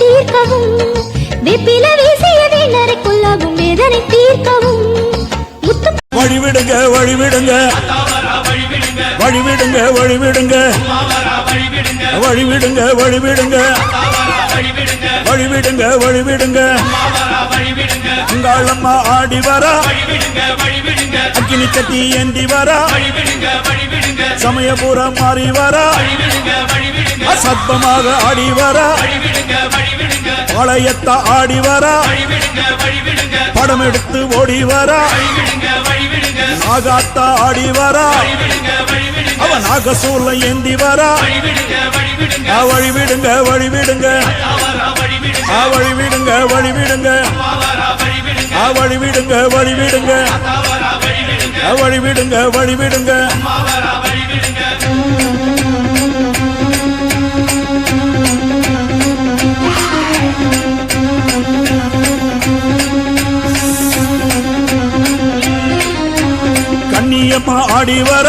தீர்க்கவும். வெப்பில வீசிய வீணரை வேதனை தீர்க்கவும். முத்து வழிவிடுங்க வழிவிடுங்க. வழிவிடுங்க வழிவிடுங்க. வழிவிடுங்க வழிவிடுங்க. வழிவிடுங்க வழிவிடுங்க. அங்காளம்மா ஆடி வரா அக்கினி சட்டி ஏந்தி வரா சமயபுரம் மாறி வரா அசத்தமாக ஆடி வரா பாளையத்த ஆடி வரா படம் எடுத்து ஓடி வரா நாகாத்தா ஆடி வரா அவன் நாகசூல ஏந்தி வரா ஆ, வழி விடுங்க வழி வழிவிடுங்க வழிவிடுங்க. வழிவிடுங்க வழிவிடுங்க. கண்ணியம்மா ஆடி வர.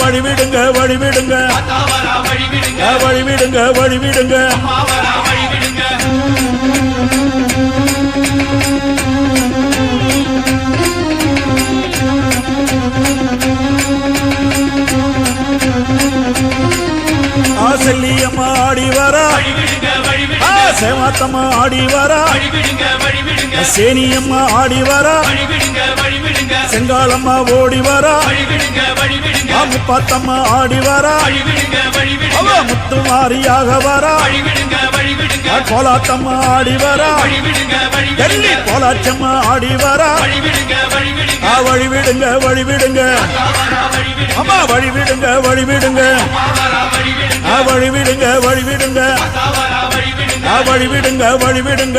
வழிவிடுங்க. வழிவிடுங்க வழிவிடுங்க. வழிவிடுங்க. ஆசல்லியம்மா ஆடி வரா. சேவாத்தம்மா ஆடி வரா. சேனியம்மா ஆடி வரா. செங்காலம்மா ஓடி வரா. முப்பாத்தம்மா ஆடி வரா. அவ முத்துமாரியாக வரா. கோலாத்தம்மா ஆடி வரா. டெல்லி கோலாச்சம்மா ஆடி வரா. வழி விடுங்க வழி விடுங்க அம்மா வழி விடுங்க வழி விடுங்க வழி விடுங்க வழி விடுங்க வழி விடுங்க வழி விடுங்க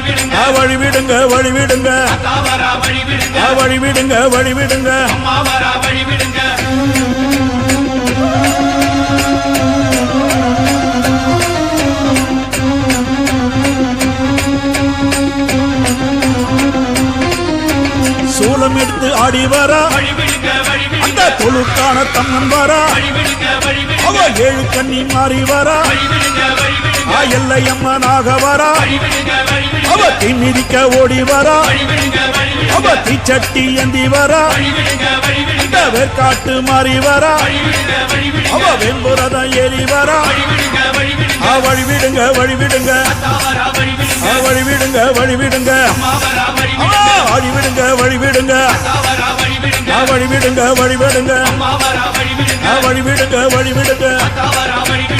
வழிவிடுங்க. வழிவிடுங்க வழிவிடுங்க. வழிவிடுங்க. சூளம் எடுத்து ஆடி வரா. அந்த தொழுக்கான தம்மன் வரா. அவ ஏழு கண்ணி மாறி வரா. எல்லையம்மனாக வரா. அவ தீ மிதிக்க ஓடி வரா. அவ தீச்சட்டி ஏந்தி வரா. வேர்க்காட்டு மாறி வரா. அவ வெண்புரதம் ஏறி வரா. ஆ வழி விடுங்க வழி விடுங்க ஆ வழிவிடுங்க வழிவிடுங்க. ஆ, வழிவிடுங்க. வழிவிடுங்க ஆ, வழிவிடுங்க வழிவிடுங்க. ஆ, வழிவிடுங்க வழிவிடுங்க. ஆ,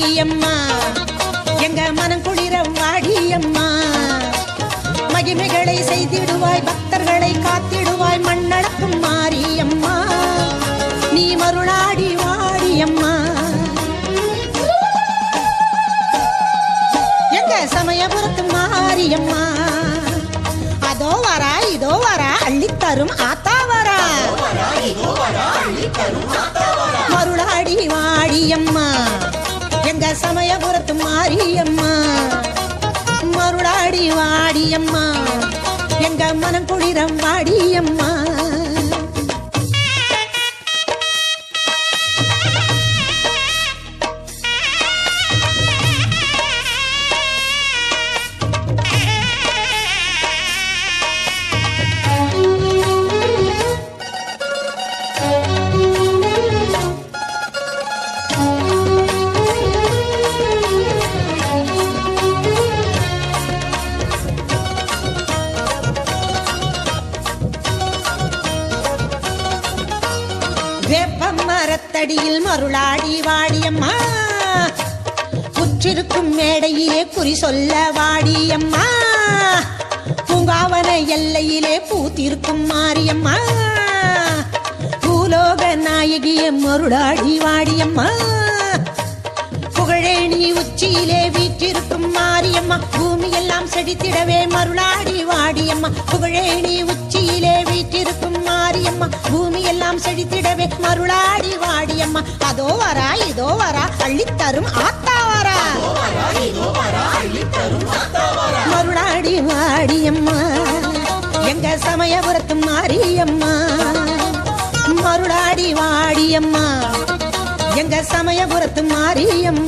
வாடியம்மா எங்க மனம் குளிர வாடியம்மா. மகிமைகளை செய்திடுவாய் பக்தர்களை காத்திடுவாய் மண்ணளக்கும் மாரியம்மா. நீ மருளாடி வாடியம்மா. எங்க சமயபுரத்து மாரியம்மா. அதோ வரா இதோ வரா அள்ளித்தரும் ஆத்தா வரா. மருளாடி வாடியம்மா. சமயபுரத்து மாரியம்மா. மருளாடி வாடியம்மா. எங்க மனம் குளிரம் வாடியம்மா. குறி சொல்ல வாடியம்மா. பூங்காவன எல்லையிலே பூத்திருக்கும் மாரியம்மா. பூலோக நாயகிய மருளாடி வாடியம்மா. புகழேணி உச்சியிலே வீற்றிருக்கும் மாரியம்மா. பூமி எல்லாம் செழித்திடவே மருளாடி வாடியம்மா புகழேணி உச்சியிலே வீற்றிருக்கும் மாரியம்மா. பூமி எல்லாம் செழித்திடவே மருளாடி வாடியம்மா. அதோ வரா இதோ வரா அள்ளித்தரும் ஆத்தா வரா. மாரியம்மா. எங்க சமயபுரத்து மாரியம்மா. மருளாடி வாடியம்மா. எங்க சமயபுரத்து மாரியம்மா.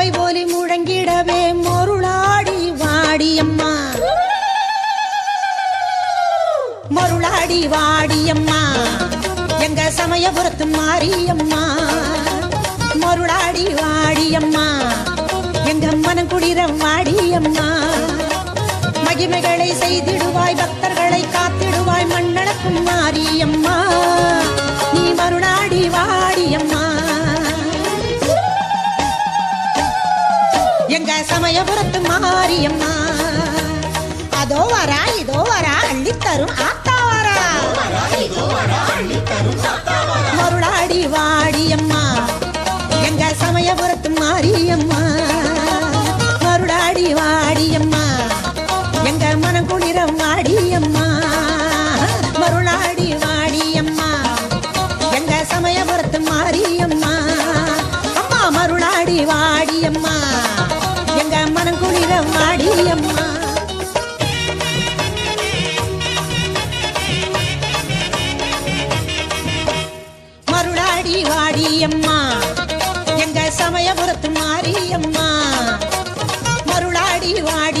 அவை போலி முழங்கிடவே மொருளாடி வாடியம்மா மொருளாடி வாடியம்மா எங்க சமயபுரத்து மாரியம்மா மொருளாடி வாடியம்மா எங்க மனம் குளிர வாடியம்மா மகிமைகளை செய்திடுவாய் பக்தர்களை காத்திடுவாய் மண்ணளக்கும் மாரியம்மா சமயபுரத்து மாரியம்மா. அதோ வரா இதோ வரா அள்ளித்தரும் ஆ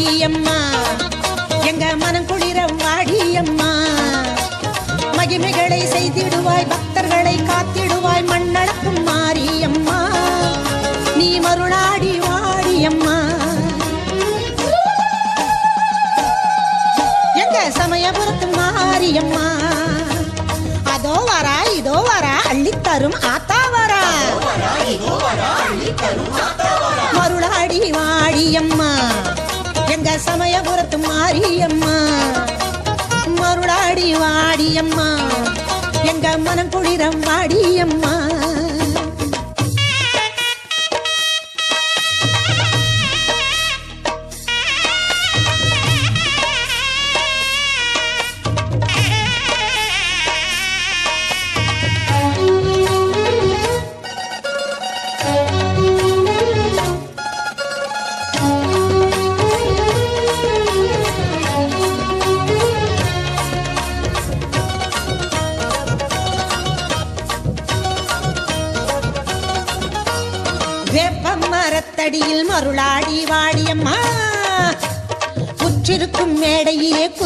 வாடியம்மா. எங்க மனம் குளிர வாடியம்மா. மகிமைகளை செய்திடுவாய் பக்தர்களை காத்திடுவாய் மண்ணளக்கும் மாரியம்மா. நீ மருளாடி வாடியம்மா. எங்க சமயபுரத்து மாரியம்மா. அதோ வரா இதோ வரா அள்ளித்தரும் ஆத்தா வரா. மருளாடி வாடியம்மா. சமயபுரத்து மாரியம்மா. மருளாடி வாடியம்மா. எங்க மனம் குளிரம் வாடியம்மா.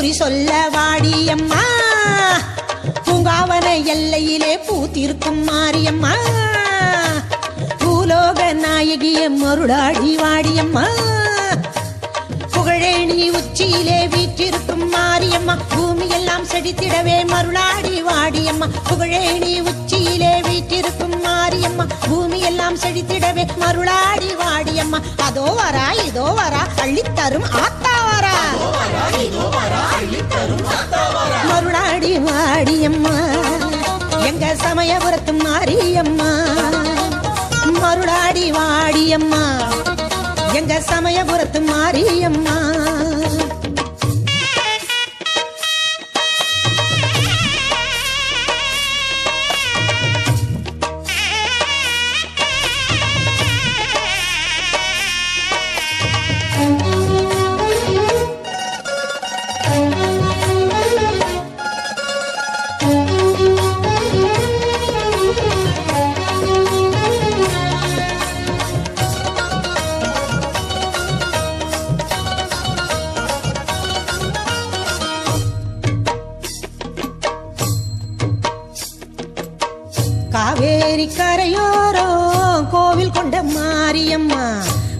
குறி சொல்ல வாடியம்மா. பூங்காவன எல்லையிலே பூத்திருக்கும் மாரியம்மா. பூலோக நாயகிய மருளாடி வாடியம்மா. புகழேணி உச்சியிலே வீற்றிருக்கும் மாரியம்மா. பூமியெல்லாம் செடித்திடவே மருளாடி வாடியம்மா. புகழேணி உச்சியிலே வீற்றிருக்கும் மாரியம்மா. பூமியெல்லாம் செடித்திடவே மருளாடி வாடியம்மா. அதோ வரா இதோ வரா. அள்ளித்தரும் ஆத்தாவாரா? மருளாடி வாடியம்மா எங்க சமயபுரத்து மாரியம்மா. மருளாடி வாடியம்மா எங்க சமயபுரத்து மாரியம்மா.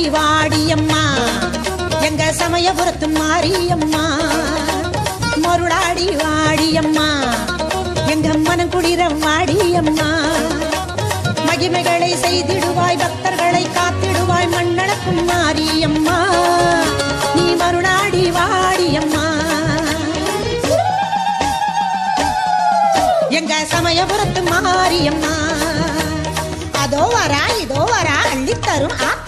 மருளாடி வாடியம்மா. எங்க சமயபுரத்து மாரியம்மா. மருளாடி வாடியம்மா. எங்க மனம் குளிர வாடியம்மா. மகிமைகளை செய்திடுவாய் பக்தர்களை காத்திடுவாய் மண்ணளக்கும் மாரியம்மா. நீ மருளாடி வாடியம்மா. எங்க சமயபுரத்து மாரியம்மா. அதோ வரா இதோ வரா அள்ளித்தரும் ஆ